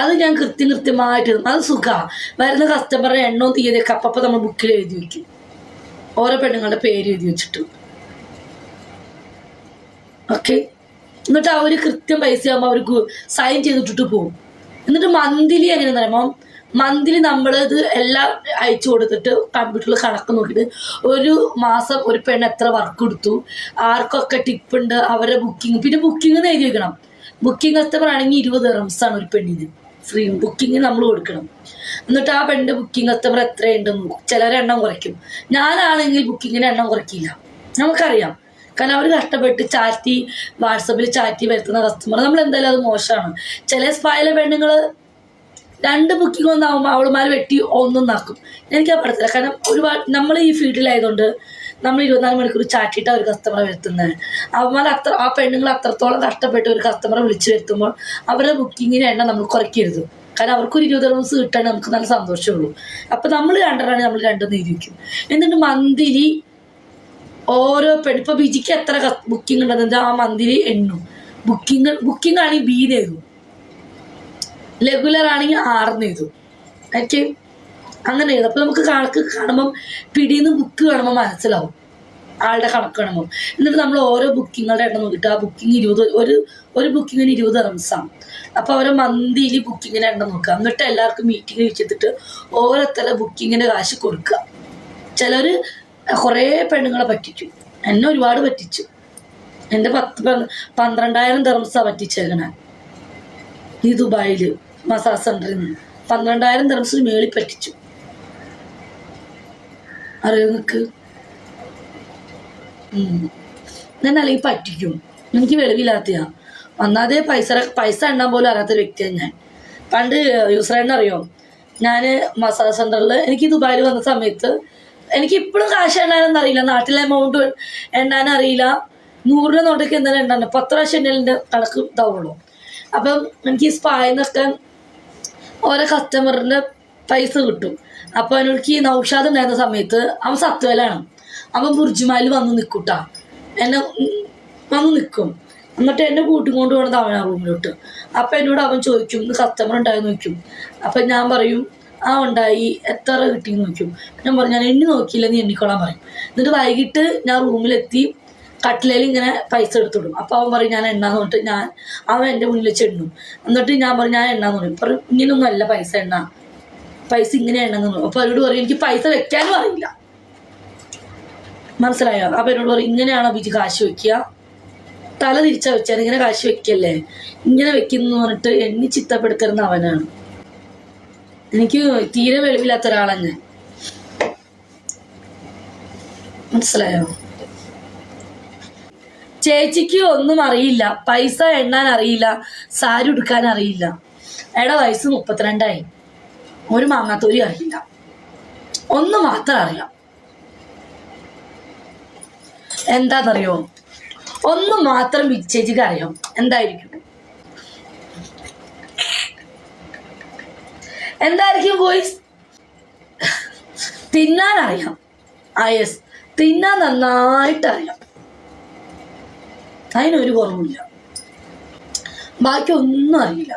അത് ഞാൻ കൃത്യം കൃത്യമായിട്ട്. അത് സുഖമാണ് വരുന്ന കസ്റ്റമറുടെ എണ്ണവും തീയതിയൊക്കെ അപ്പം നമ്മൾ ബുക്കിൽ എഴുതി വയ്ക്കും ഓരോ പെണ്ണുങ്ങളുടെ പേര് എഴുതി വെച്ചിട്ട്. ഓക്കെ എന്നിട്ട് അവർ കൃത്യം പൈസ ആകുമ്പോൾ അവർക്ക് സൈൻ ചെയ്തിട്ടിട്ട് പോകും. എന്നിട്ട് മന്ത്ലി എങ്ങനെയാണെന്ന് പറയുമ്പോൾ മന്ത്ലി നമ്മളിത് എല്ലാം അയച്ചു കൊടുത്തിട്ട് കമ്പ്യൂട്ടറിൽ കണക്ക് നോക്കിയിട്ട് ഒരു മാസം ഒരു പെണ്ണ് എത്ര വർക്ക് കൊടുത്തു ആർക്കൊക്കെ ടിപ്പ് ഉണ്ട് അവരുടെ ബുക്കിംഗ് പിന്നെ ബുക്കിംഗ് എഴുതി വെക്കണം. ബുക്കിംഗ് കസ്റ്റമർ ആണെങ്കിൽ ഇരുപത് റംസാണ് ഒരു പെണ്ണിന്. ഫ്രീ ബുക്കിംഗ് നമ്മൾ കൊടുക്കണം. എന്നിട്ട് ആ പെണ്ണിന്റെ ബുക്കിംഗ് കസ്റ്റമർ എത്രയുണ്ടെന്ന് നോക്കും. ചിലരെ എണ്ണം കുറയ്ക്കും. ഞാനാണെങ്കിൽ ബുക്കിങ്ങിന് എണ്ണം കുറയ്ക്കില്ല. നമുക്കറിയാം. കാരണം അവർ കഷ്ടപ്പെട്ട് ചാറ്റി വാട്സപ്പിൽ ചാറ്റി വരുത്തുന്ന കസ്റ്റമർ നമ്മൾ എന്തായാലും അത് മോശമാണ്. ചില സ്പായിലെ പെണ്ണുങ്ങൾ രണ്ട് ബുക്കിംഗ് ഒന്നാകുമ്പോൾ അവളുമാർ വെട്ടി ഒന്നും നാക്കും എനിക്ക് ആ പടത്തില്ല കാരണം ഒരുപാട് നമ്മൾ ഈ ഫീൽഡിലായതുകൊണ്ട് നമ്മൾ ഇരുപത്തിനാല് മണിക്കൂർ ചാറ്റിയിട്ട് ഒരു കസ്റ്റമറെ വരുത്തുന്നത്. അവന്മാർ അത്ര ആ പെണ്ണുങ്ങൾ അത്രത്തോളം കഷ്ടപ്പെട്ട് ഒരു കസ്റ്റമറെ വിളിച്ചു വരുത്തുമ്പോൾ അവരുടെ ബുക്കിങ്ങിന് എണ്ണം നമ്മൾ കുറയ്ക്കരുത്. കാരണം അവർക്കൊരു ഇരുപത് ദിവസം കിട്ടാൻ നമുക്ക് നല്ല സന്തോഷമുള്ളൂ. അപ്പം നമ്മൾ രണ്ടെണ്ണമാണ് നമ്മൾ രണ്ടും നീതിക്കും എന്നിട്ട് മന്തിരി ഓരോ പെണ്ണ് ഇപ്പൊ ബിജിക്ക് എത്ര ബുക്കിംഗ് ഉണ്ടെന്ന് ആ മന്തിരി എണ്ണും. ബുക്കിംഗ് ബുക്കിംഗ് ആണെങ്കിൽ ബി എഴുതും റെഗുലർ ആണെങ്കിൽ ആർ എഴുതും എനിക്ക് അങ്ങനെ എഴുതും അപ്പൊ നമുക്ക് കണക്ക് കാണുമ്പം പിടിയിൽ ബുക്ക് കാണുമ്പോൾ മനസ്സിലാവും. ആളുടെ കണക്ക് കാണുമ്പോൾ എന്നിട്ട് നമ്മൾ ഓരോ ബുക്കിങ്ങളുടെ എണ്ണം നോക്കിയിട്ട് ആ ബുക്കിംഗ് ഇരുപത് ഒരു ഒരു ബുക്കിങ്ങിന് ഇരുപത് റംസാണ് അപ്പൊ അവരെ മന്തിയിൽ ബുക്കിങ്ങിന് എണ്ണം നോക്കുക. എന്നിട്ട് എല്ലാവർക്കും മീറ്റിംഗ് വെച്ചിട്ട് ഓരോരുത്തരെ ബുക്കിങ്ങിന്റെ കാശ് കൊടുക്കുക. ചിലർ കുറേ പെണ്ണുങ്ങളെ പറ്റിച്ചു എന്നെ ഒരുപാട് പറ്റിച്ചു. എന്റെ പത്ത് പന്ത് പന്ത്രണ്ടായിരം തെറംസാണ് പറ്റിച്ചേക്കണേ. ഈ ദുബായിൽ മസാജ് സെന്ററിൽ നിന്ന്. പന്ത്രണ്ടായിരം തെറംസിന് മേളിൽ പറ്റിച്ചു. അറിയോ നിനക്ക് ഞാൻ അല്ലെങ്കിൽ പറ്റിക്കും. എനിക്ക് വെളിവില്ലാത്തയാ. ഒന്നാതെ പൈസ പൈസ എണ്ണാൻ പോലും അറിയാത്തൊരു വ്യക്തിയാണ് ഞാൻ. പണ്ട് യൂസറേണ്ണ അറിയോ? ഞാൻ മസാജ് സെന്ററിൽ എനിക്ക് ദുബായിൽ വന്ന സമയത്ത് എനിക്ക് ഇപ്പോഴും കാശ് എണ്ണാനൊന്നും അറിയില്ല. നാട്ടിലെ എമൗണ്ട് എണ്ണാൻ അറിയില്ല. നൂറിന്റെ നോട്ടൊക്കെ എന്തായാലും എണ്ണാൻ പത്ത് പ്രാവശ്യം എണ്ണലിന്റെ കണക്ക് ഇതാവുള്ളൂ. അപ്പം എനിക്ക് ഈ സ്പായെന്നൊക്കെ ഓരോ കസ്റ്റമറിന്റെ പൈസ കിട്ടും. അപ്പോൾ എനിക്ക് നൗഷാദ് ഉണ്ടായിരുന്ന സമയത്ത് അവൻ സത്വലാണ്. അവൻ ബുർജുമാലിൽ വന്ന് നിൽക്കൂട്ട എന്നെ വന്ന് നിൽക്കും എന്നിട്ട് എന്നെ കൂട്ടിക്കൊണ്ട് പോകണത് അവനാ റൂമിലോട്ട്. അപ്പം എന്നോട് അവൻ ചോദിക്കും ഇന്ന് കസ്റ്റമർ ഉണ്ടായെന്ന് ചോദിക്കും. അപ്പം ഞാൻ പറയും ആ ഉണ്ടായി. എത്ര കിട്ടിയെന്ന് നോക്കും ഞാൻ പറഞ്ഞു ഞാൻ എണ്ണി നോക്കിയില്ല നീ എണ്ണിക്കോളാൻ പറയും. എന്നിട്ട് വൈകിട്ട് ഞാൻ റൂമിലെത്തി കട്ടിലേൽ ഇങ്ങനെ പൈസ എടുത്തിടും. അപ്പോൾ അവൻ പറയും ഞാൻ എണ്ണാന്ന് പറഞ്ഞിട്ട് ഞാൻ അവൻ എന്റെ മുന്നിൽ വെച്ച് എണ്ണും. എന്നിട്ട് ഞാൻ പറഞ്ഞു ഞാൻ എണ്ണാന്ന് പറയും. പറയും അല്ല പൈസ എണ്ണ. പൈസ ഇങ്ങനെ എണ്ണെന്ന് അപ്പൊ അവരോട് പറയും എനിക്ക് പൈസ വെക്കാനും അറിയില്ല. മനസ്സിലായോ? അപ്പൊ എന്നോട് പറയും ഇങ്ങനെയാണോ ബിജി കാശ് വെക്കുക? തല തിരിച്ചാ വെച്ചാൽ ഇങ്ങനെ കാശ് വെക്കല്ലേ? ഇങ്ങനെ വെക്കുന്നു പറഞ്ഞിട്ട് എണ്ണി ചിത്തപ്പെടുത്തരുന്ന അവനാണ്. എനിക്ക് തീരെ വെളിവില്ലാത്ത ഒരാളാണ് ഞാൻ മനസ്സിലായോ? ചേച്ചിക്ക് ഒന്നും അറിയില്ല. പൈസ എണ്ണാൻ അറിയില്ല. സാരി ഉടുക്കാൻ അറിയില്ല. എടാ വയസ്സ് മുപ്പത്തിരണ്ടായി. ഒരു മാങ്ങാത്തോരി അറിയില്ല. ഒന്ന് മാത്രം അറിയാം. എന്താണെന്നറിയോ ഒന്ന് മാത്രം ചേച്ചിക്ക് അറിയാം. എന്തായിരിക്കും? എന്തായിരിക്കും ബോയ്സ് തിന്നാൻ അറിയാം ആ യെസ് തിന്നാൻ നന്നായിട്ട് അറിയാം അതിനൊരു കുറവില്ല ബാക്കി ഒന്നും അറിയില്ല.